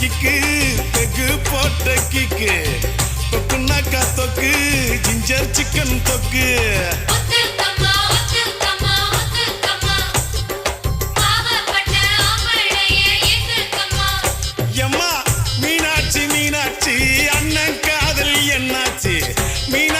Kick பெகு போட்ட kick தொக்குனாக்கா தொக்கு ginger chicken தொக்கு. மீனாட்சி மீனாட்சி அண்ணன் காதல் என்னாச்சு? மீனா